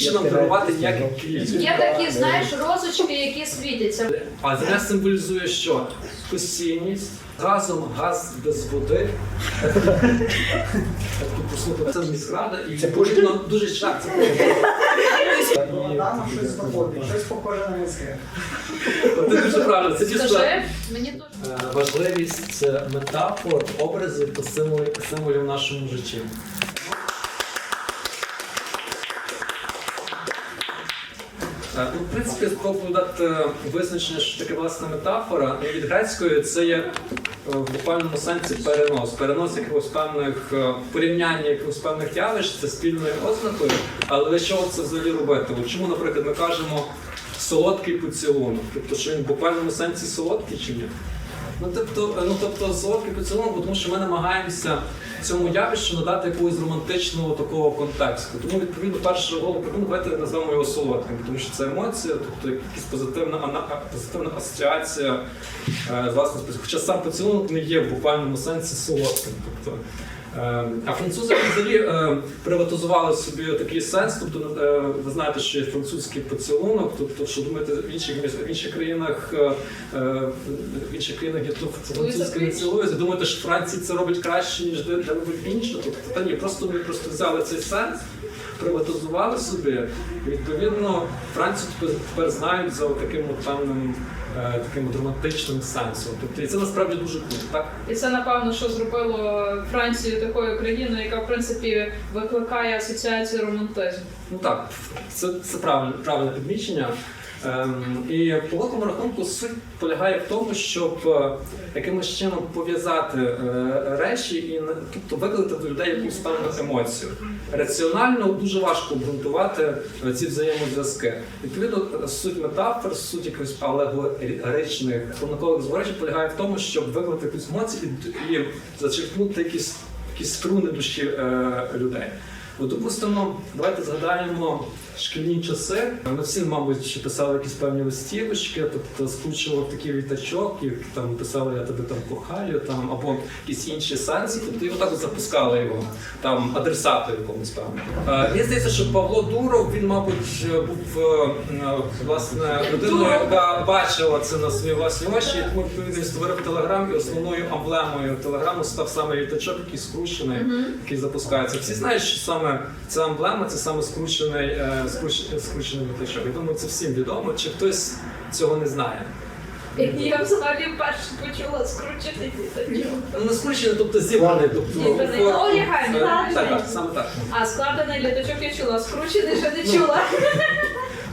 Чи нам дарувати ніяких квітів? Є такі, знаєш, розочки, які світяться. А земля символізує що? Постійність, газом, газ без води. Тут Це міськрада і відповідно дуже часто. Там щось походить, щось похоже на миске. Це дуже правильно. Це дійсно Скажи, мені дуже. е, важливість метафор, образів та символів, символів в нашому житті. Ну, в принципі, спробую дати визначення, що таке власна метафора. І від грецької це є е, в буквальному сенсі перенос. Перенос якихось певних е, порівняння якихось певних явищ це спільною ознакою. Але для чого це взагалі робити? От чому, наприклад, ми кажемо солодкий поцілунок? Тобто, що він в буквальному сенсі солодкий чи ні? Ну тобто, е, ну тобто солодкий поцілунок, тому що ми намагаємося цьому явищу надати якогось романтичного такого контексту. Тому відповідно перше голову давайте назвемо його солодким, тому що це емоція, тобто якась позитивна позитивна асоціація е, власне. Хоча сам поцілунок не є в буквальному сенсі солодким. Тобто, а французи взагалі е, приватизували собі такий сенс. Тобто, е, ви знаєте, що є французький поцілунок, тобто, що думаєте, в інших в інших країнах е, е, в інших країнах є не цілується. Думаєте, що Франції це робить краще, ніж де робить інше. Тобто, та ні, просто ми просто взяли цей сенс, приватизували собі. І відповідно Францію тепер, знають за таким от певним е, таким драматичним сенсом. Тобто, і це насправді дуже круто, так? І це напевно, що зробило Францію такою країною, яка в принципі викликає асоціацію романтизму. Ну так, це, це правильне, правильне підмічення. Ем, і по великому рахунку суть полягає в тому, щоб е, якимось чином пов'язати е, речі і тобто викликати до людей якусь певну емоцію. Раціонально дуже важко обґрунтувати е, ці взаємозв'язки. Відповідно, суть метафор, суть якихось алегоричних хроникових зворотів полягає в тому, щоб викликати якусь емоцію і, і зачерпнути якісь, якісь струни душі е, людей. От, допустимо, давайте згадаємо шкільні часи. Ми всі, мабуть, писали якісь певні листівочки, тобто скручував такий літачок, і там писали я тебе там кохаю, там або якісь інші сенси. Тобто і отак от запускали його там адресату якомусь певно. Е, Мені здається, що Павло Дуров він, мабуть, був е, е, власне людиною, яка бачила це на свої власні очі. Тому відповідно він створив телеграм, і основною емблемою телеграму став саме літачок, який скручений, який запускається. Всі знають, що саме ця емблема це саме скручений, скруч- скручений літачок. Я думаю, це всім відомо. Чи хтось цього не знає? Я взагалі вперше почула скручений діточок. Ну, не скручений, тобто зібраний, тобто Зібраний. форм- Ну, Е, так. Так, так, саме так. А складений літочок я чула, а скручений ще не чула.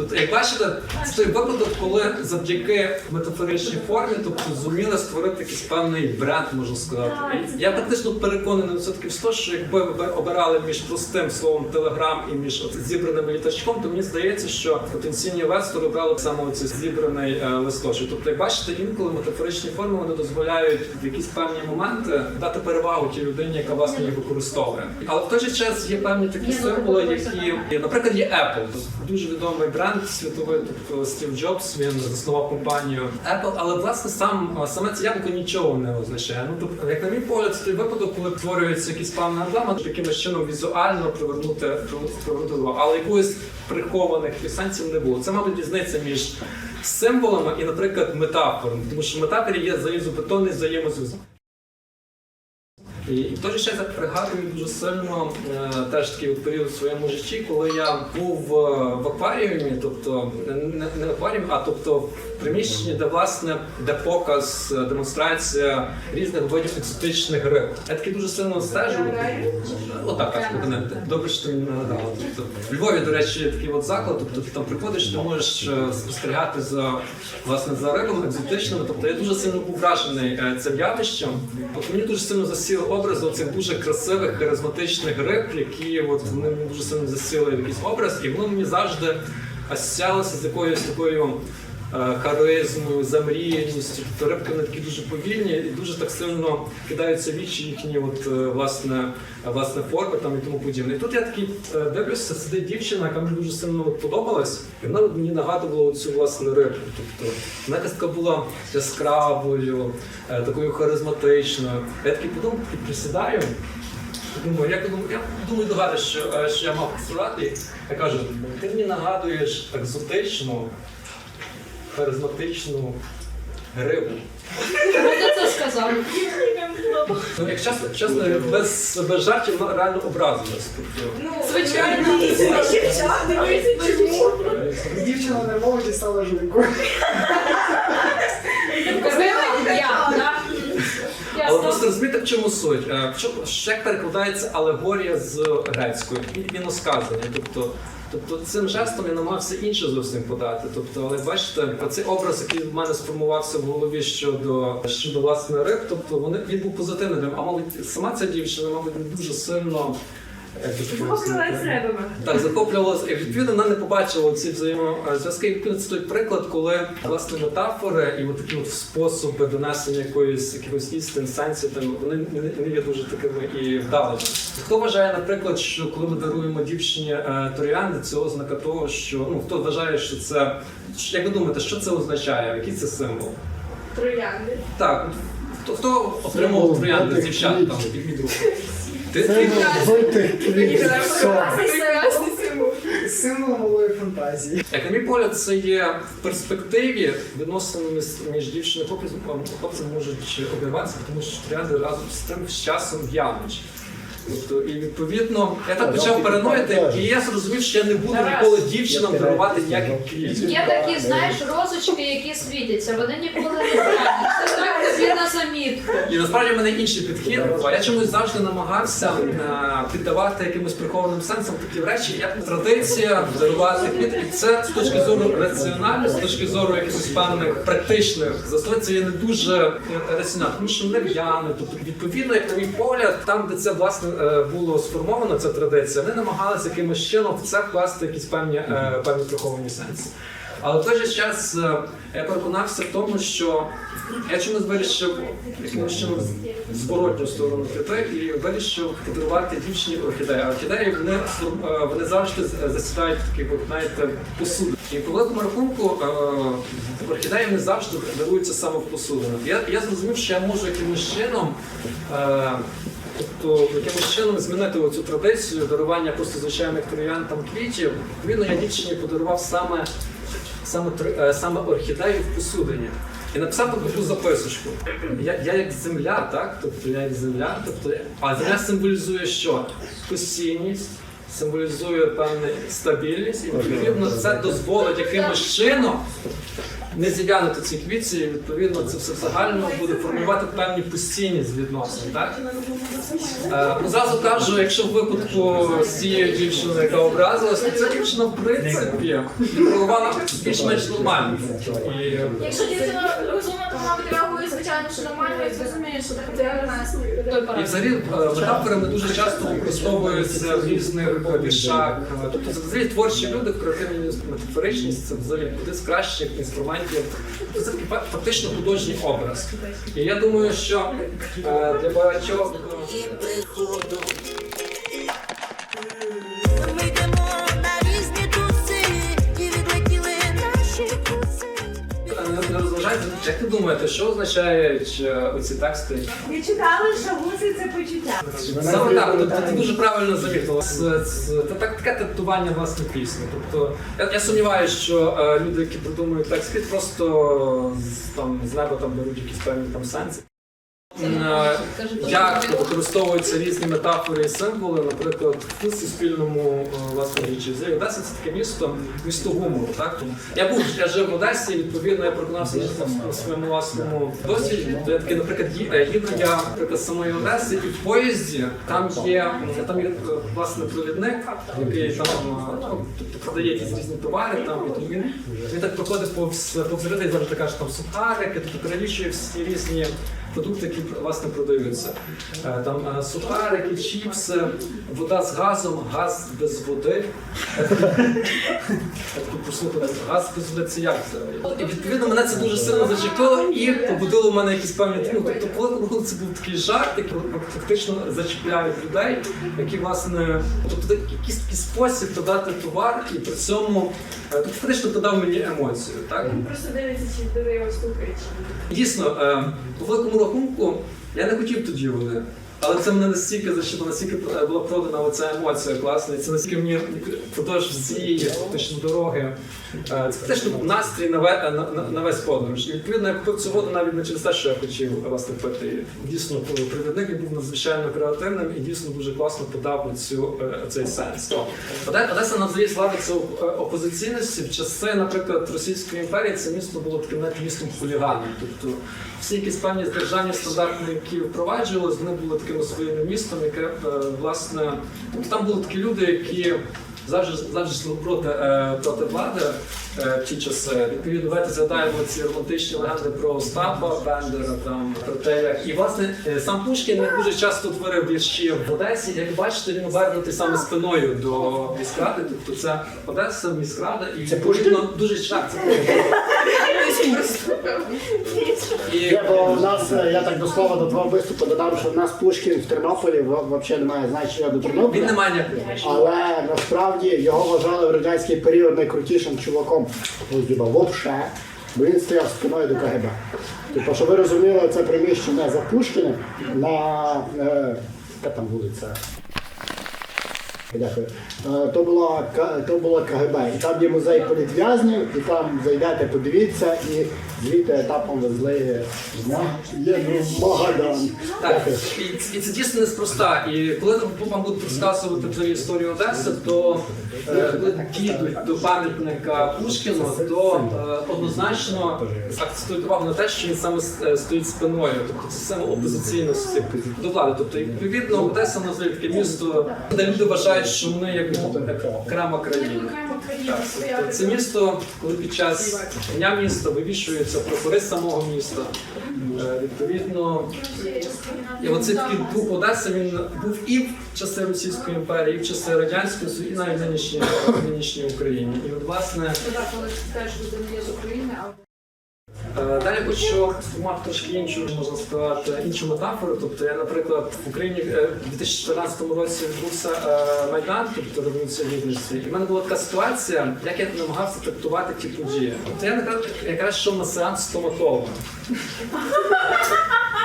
Тобто, як бачите, це той випадок, коли завдяки метафоричній формі, тобто зуміли створити якийсь певний бренд, можна сказати. Я практично переконаний все таки в те, що якби ви обирали між простим словом телеграм і між зібраним літачком, то мені здається, що потенційні інвестори брали б саме цей зібраний е, листочок. Тобто, як бачите, інколи метафоричні форми вони дозволяють в якісь певні моменти дати перевагу тій людині, яка власне їх використовує. Але в той же час є певні такі ну, символи, які Наприклад, є Apple, дуже відомий бренд світовий, тобто Стів Джобс, він заснував компанію Apple, але власне сам саме це яблуко нічого не означає. Ну тобто, як на мій погляд, це той випадок, коли створюється якийсь певна емблема, якимось чином візуально привернути привернути привернути увагу. але якоїсь прихованих сенсів не було. Це, мабуть, різниця між символами і, наприклад, метафорами, тому що в метафорі є залізобетонний взаємозв'язок. І, і в той же час я пригадую дуже сильно е, теж такий період в своєму житті, коли я був е, в акваріумі, тобто не, не в акваріумі, а тобто в приміщенні, де власне де показ, е, демонстрація різних видів екзотичних риб. Я таки дуже сильно стежу. Отак. Добре, що ти мені нагадала. Тобто, в Львові, до речі, такий от заклад, тобто ти там приходиш, ти можеш е, спостерігати за власне за рибами екзотичними. Тобто я дуже сильно був вражений цим явищем. От мені дуже сильно засіли образи цих дуже красивих, харизматичних риб, які от вони дуже сильно засіли в якийсь образ, і воно мені завжди асоціювалося з якоюсь такою. Е, Харизмою, замріяністю, рибки вони такі дуже повільні і дуже так сильно кидаються вічі їхні от, е, власне, власне форми там і тому подібне. І тут я такий е, дивлюся, сидить дівчина, яка мені дуже сильно подобалась, і вона мені нагадувала цю власне рибку. Тобто вона така була яскравою, такою харизматичною. Я такий подумав, присідаю. думаю, я думаю, я думаю, догадуюсь, що, що я мав сказати. Я кажу, ти мені нагадуєш екзотичну, харизматичну гриву. Кому це сказав? Ну, як чесно, чесно, без, без жартів ну, реально образилась. Тобто, Звичайно. Дівчина нервово дістала жінку. Я, да? Але просто розумієте, в чому суть? Е, в чому- як перекладається алегорія з грецької, і іносказання. Тобто, тобто цим жестом я намагався інше зовсім подати. Тобто, але бачите, цей образ, який в мене сформувався в голові щодо щодо власне риб, тобто вони він був позитивним. А мабуть, сама ця дівчина, мабуть, дуже сильно. Це? Так, захоплювалося. І відповідно вона не побачила ці взаємозв'язки. І відповідно це той приклад, коли власне метафори і от такі от способи донесення якоїсь якихось істин, сенсів, там вони не, не є дуже такими і вдалими. Хто вважає, наприклад, що коли ми даруємо дівчині е, торіанди, це ознака того, що ну хто вважає, що це як ви думаєте, що це означає? Який це символ? Троянди. Так, хто хто отримав троянди з дівчат там від Ти, ти? Символ малої фантазії. Як на мій погляд, це є в перспективі відносини між- дівчиною і хлопцем, хлопцем можуть обірватися, тому що ряди разом з тим з часом в'януть. Тобто, і відповідно, я так почав параноїти, і я зрозумів, що я не буду ніколи дівчинам дарувати ніяких квітів. Є такі, знаєш, розочки, які світяться, вони ніколи не в'януть. Це так тобі на замітку. І насправді в мене інший підхід. А я чомусь завжди намагався е, піддавати якимось прихованим сенсом такі речі, як традиція дарувати квіти. І це з точки зору раціонально, з точки зору якихось певних практичних застоїв, це є не дуже раціонально, тому що не в'яне. Тобто, відповідно, як на мій погляд, там, де це власне було сформовано, ця традиція, вони намагалися якимось чином в це вкласти якісь певні, е, певні приховані сенси. Але в той же час е, я переконався в тому, що я чомусь вирішив якимось чином зворотню сторону піти і вирішив подарувати дівчині орхідеї. А орхідеї вони, е, вони завжди засідають от, знаєте, посуди. І по великому рахунку е, орхідеї не завжди даруються саме в посудинах. Я, я зрозумів, що я можу якимось чином. Тобто якимось чином змінити цю традицію дарування просто звичайних троян там квітів. Відповідно, я дівчині подарував саме саме, е, саме орхідею в посудині. І написав таку записочку. Я, я як земля, так? Тобто я як земля, тобто, а земля символізує що? Постійність, символізує певну стабільність, і відповідно це дозволить якимось чином не зів'янути ці квітці, і відповідно це все в загальному буде формувати певні постійність відносин. Так? Е, зразу кажу, якщо в випадку з цією дівчиною, яка образилась, то ця дівчина в принципі відреагувала більш-менш нормально. І, Якщо дівчина розумна, то мабуть реагує, звичайно, що нормально і зрозуміє, що для нас. Той і парад. взагалі е, метафори дуже часто використовуються в різних е, віршах. Е, Тобто взагалі творчі люди, креативні метафоричність, це взагалі куди з кращих інструментів. Тобто Це фактично художній образ. І я думаю, що е, для багатьох. е, Як ти думаєте, що означають е, оці тексти? Я читали, що гуси це почуття. Саме так, тобто ти дуже правильно замітила. Це, так, таке тактування власне пісні. Тобто я, я сумніваюся, що е, люди, які придумують текст, просто з, там, з неба там беруть якісь певні там сенси. Е, Як використовуються різні метафори і символи, наприклад, в суспільному е, власне річі. Взагалі, Одеса це таке місто, місто гумору. Так? Я був, я жив в Одесі, відповідно я переконався на своєму власному досвіді. То я такий, наприклад, е, їду я наприклад, з самої Одеси, і в поїзді там є, там є е, власне провідник, який там е, ну, тобто, продає якісь різні товари, там, і тому він, він так проходить повз повз і завжди каже, там сухарики, тобто перелічує всі різні продукти, які власне продаються. Е, Там е, сухарики, чіпси, вода з газом, газ без води. Я газ це як це? І відповідно мене це дуже сильно зачепило і побудило в мене якісь певні теми. Тобто, рахунку це був такий жарт, який фактично зачіпляють людей, які власне, тобто якийсь такий спосіб подати товар, і при цьому е, тобто, фактично подав мені емоцію. Так? Він просто дивиться, чи його слухають. Дійсно, е, по великому рахунку, я не хотів тоді вони Але це мене настільки зачепило, настільки е, була продана оця емоція класна, і це настільки мені продовж всієї фактично дороги. е, Це фактично настрій на, ве- на, на, на весь подорож. І відповідно я купив цю воду навіть не через те, що я хотів власне пити. Дійсно, провідник він був надзвичайно креативним і дійсно дуже класно подав цю е, цей сенс. Оде- Одеса навзає славиться опозиційності. В часи, наприклад, Російської імперії це місто було таким навіть містом хуліганів. Тобто всі якісь певні державні стандарти, які впроваджувалися, вони були таким своїм містом, яке е, власне тобто там були такі люди, які завжди завжди проти, е, проти влади е, в ті часи. Відповідно, давайте згадаємо ці романтичні легенди про Остапа Бендера, там про те, як і власне сам Пушкін не дуже часто творив вірші в Одесі. Як бачите, він обернутий саме спиною до міськради. Тобто це Одеса, міськрада, і відповідно дуже часто. Бо нас, е, я так до слова до твого виступу додам, що в нас Пушкін в Тернополі взагалі немає значення до він Тернополя. не має ніякого. Але насправді його вважали в радянський період найкрутішим чуваком. Ну, хіба вовше. Бо він стояв спиною до КГБ. Типу, щоб ви розуміли, це приміщення за Пушкіним на е, яка там вулиця? Дякую. Е, То була то була КГБ. І там є музей політв'язнів, і там зайдете, подивіться, і звідти етапом везли є ну, Магадан. Так, і, і це дійсно неспроста. І коли вам будуть розказувати взагалі історію Одеси, то е, коли дійдуть до пам'ятника Пушкіну, то е, однозначно акцентують увагу на те, що він саме стоїть спиною, тобто це саме опозиційності до влади. Тобто, відповідно, Одеса називає таке місто, де люди вважають, що вони як окрема країна. Так, тобто це місто, коли під час дня міста вивішується прапори самого міста. Е, Відповідно, і оцей такий дух Одеси він був і в часи Російської імперії, і в часи Радянської Союзу, і навіть в нинішній, нинішній Україні. І от, власне, коли теж людина з України, Далі хочу мати трошки іншу, можна сказати, іншу метафору. Тобто я, наприклад, в Україні е, в 2014 році відбувся е, Майдан, тобто революція гідності. І в мене була така ситуація, як я намагався трактувати ті події. Тобто я якраз, якраз йшов на сеанс стоматолога.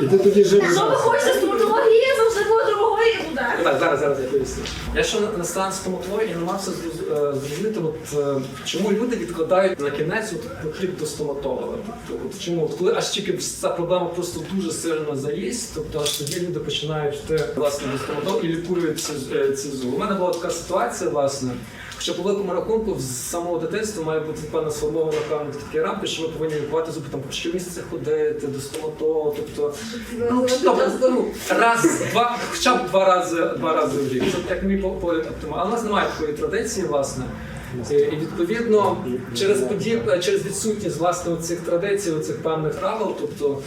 І ти тоді жив. Якщо ви хочете стоматології, завжди дорогою і буде. Так, зараз, зараз я поясню. Я йшов на, сеанс стоматології і намагався зроз- е, зрозуміти, от, е, чому люди відкладають на кінець от, потріб до стоматолога. От, чому, от, коли аж тільки ця проблема просто дуже сильно заїсть, тобто аж тоді люди починають йти власне до стоматолога і лікують ці, е, ці зуби. У мене була така ситуація, власне. Хоча по великому рахунку з самого дитинства має бути певна сформована певна такі рамки, що ми повинні лікувати зуби там щомісяця ходити до стоматолога, тобто ну, тобто, ну, раз, два, хоча б два рази, два рази в рік. Це як мій погляд оптимально. Але у нас немає такої традиції, власне. І, і відповідно через подіб, через відсутність власне цих традицій, цих певних правил, тобто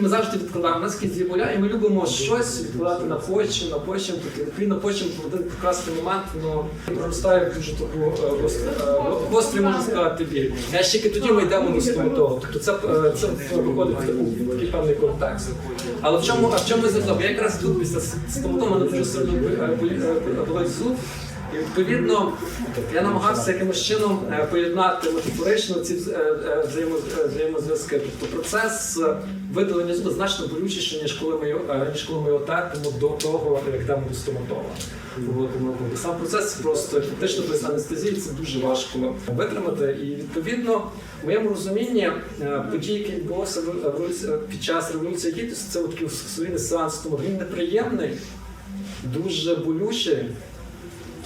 ми завжди відкладаємо нас якісь діяволя, і ми любимо щось відкладати на потім, на потім, тобто відповідно потім в один прекрасний момент воно проростає дуже таку е, гостру- е, можна сказати, біль. Аж тільки тоді ми йдемо до стоматолога. Тобто це, е, це виходить в такий- певний контекст. Але в чому, а в чому зв'язок? Я якраз тут після стоматолога дуже сильно бо- е, е, болить зуб. І відповідно я намагався якимось чином е, поєднати метафорично ці е, е, взаємо- взаємозв'язки. Тобто процес видалення зуба значно болючіший, ніж коли ми ніж коли ми його терпимо до того, як йдемо до стоматолога. Великому рахунку. Сам процес просто фактично без анестезії це дуже важко витримати. І відповідно, в моєму розумінні події, які відбулися в- в під час революції гідності, це такий своєрідний сеанс, тому він неприємний, дуже болючий.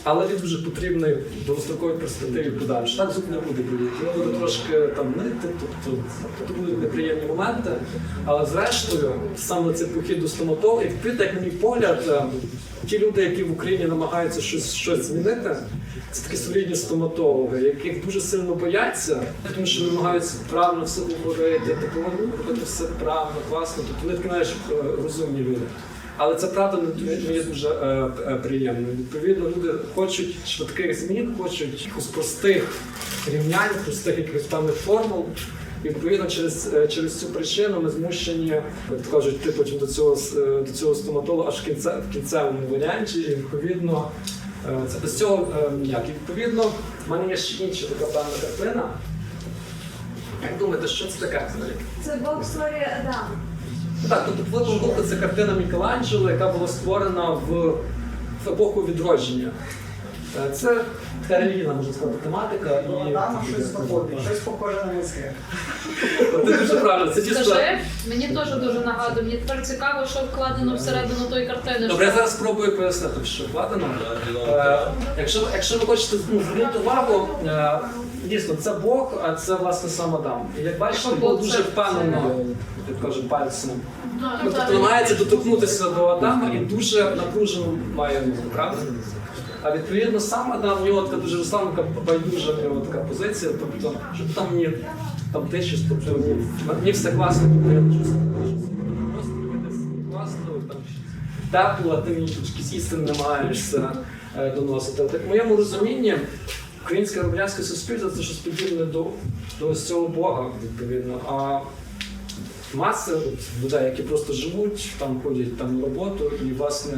Але він дуже потрібний в довгостроковій перспективі подальше. Так зуб не буде боліти, він буде трошки там нити, тобто тут будуть неприємні моменти. Але зрештою, саме цей похід до стоматолога, як на мій погляд, е, ті люди, які в Україні намагаються щось, щось змінити, це такі своєрідні стоматологи, яких дуже сильно бояться, тому що намагаються правильно все говорити, ти повинен робити все правильно, класно. Тобто вони такі знаєш, е, розумні люди. Але це правда не є дуже е, е, приємно. Відповідно, люди хочуть швидких змін, хочуть якихось простих рівнянь, простих якихось певних формул. І відповідно через, е, через цю причину ми змушені, як кажуть, йти потім до цього е, до цього стоматолога аж в кінце в кінцевому варіанті. І відповідно е, це без цього ніяк. І відповідно, в мене є ще інша така певна картина. Як думаєте, що це таке взагалі? Це Бог створює Так, тобто Филиппо Лука це картина Мікеланджело, яка була створена в, в епоху відродження. Е, Це така релігійна, можна сказати, тематика. І... Дама щось походить, щось похоже на миске. Це дуже правильно, це дійсно. Скажи, мені теж дуже нагадує. Мені тепер цікаво, що вкладено всередину тої картини. Добре, я зараз спробую пояснити, що вкладено. Е, якщо, якщо ви хочете ну, звернути увагу, е, дійсно, це Бог, а це власне сам Адам. І як бачите, Бог Бог це- дуже впевнено, як кажуть, пальцем. Ну, тобто намагається доторкнутися до Адама і дуже напружено має руку, правда? А відповідно сам Адам, в нього така дуже розслаблена, байдужа в нього така позиція, тобто, щоб там мені там те щось, тобто мені, мені все класно, тобто я щось просто класно, там тепло, а ти мені тут якісь істини намагаєшся е, доносити. Так, в моєму розумінні українське громадянське суспільство це щось подібне до, до ось цього Бога, відповідно. А маси людей, які просто живуть, там ходять там на роботу і власне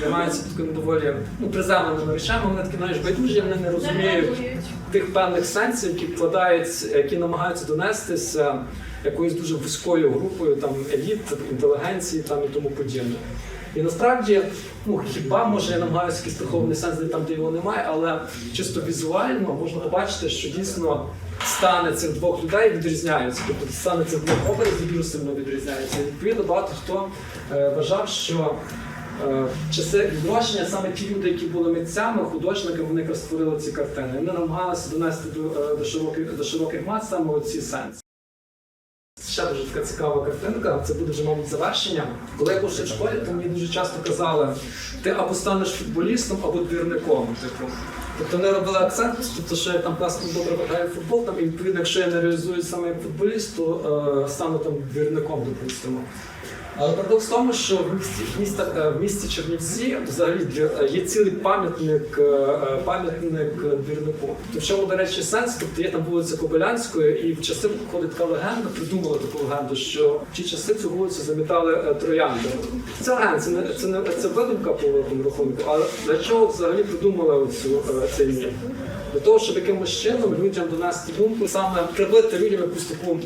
займаються такими доволі ну, приземленими речами, вони такі знаєш, байдужі, вони не Не розуміють тих певних сенсів, які вкладаються, які намагаються донестися якоюсь дуже вузькою групою там еліт, інтелігенції там і тому подібне. І насправді, ну хіба може я намагаюся якийсь прихований сенс, де там, де його немає, але чисто візуально можна побачити, що дійсно стани цих двох людей відрізняються. Тобто стани цих двох образів дуже сильно відрізняються. І відповідно багато хто е, вважав, що Е, часи відродження саме ті люди, які були митцями, художниками, вони створили ці картини. Вони намагалися донести до, е, до, широких, до широких мас саме оці сенси. Ще дуже така цікава картинка, це буде вже, мабуть, завершення. Коли я був ще в школі, то мені дуже часто казали, ти або станеш футболістом, або двірником. Типу. Тобто вони робили акцент, тобто, що я там класно добре граю футбол, там, і відповідно, якщо я не реалізую саме як футболіст, то е, стану там двірником, допустимо. Але парадокс в тому, що в місті, в міста, е, в місті Чернівці взагалі е, є цілий пам'ятник, е, пам'ятник двірнику. Тобто, в чому, до речі, сенс, тобто є там вулиця Кобилянської, і в часи ходить така легенда, придумали таку легенду, що в ті часи цю вулицю замітали троянди. Це легенда, це не це не це видумка по великому рахунку, але для чого взагалі придумали оцю цей міф? Для того, щоб якимось чином людям донести думку, саме привити людям якусь таку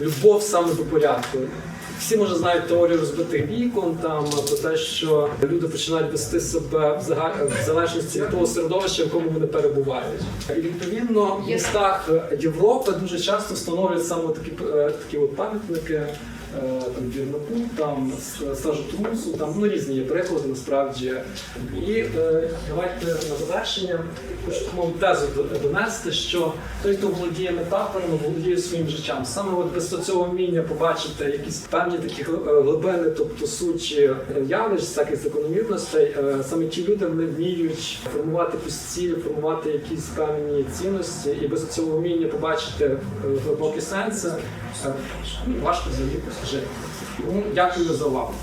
любов саме до порядку. Всі може знають теорію розбитих вікон, там про те, що люди починають вести себе в залежності від того середовища, в якому вони перебувають. І відповідно в містах Європи дуже часто встановлюють саме такі, е, такі от пам'ятники. Е, Там вірнаку, там сажотрусу, там ну різні є приклади насправді. І е, давайте на завершення хочу таку тезу донести, що той, хто володіє метафорами, володіє своїм життям. Саме от без цього вміння побачити якісь певні такі е, глибини, тобто суті е, явищ, всяких закономірностей, е, саме ті люди вони вміють формувати ціль, формувати якісь певні цінності, і без цього вміння побачити глибокі сенси, е, ну, важко якось жити. Тому дякую за увагу.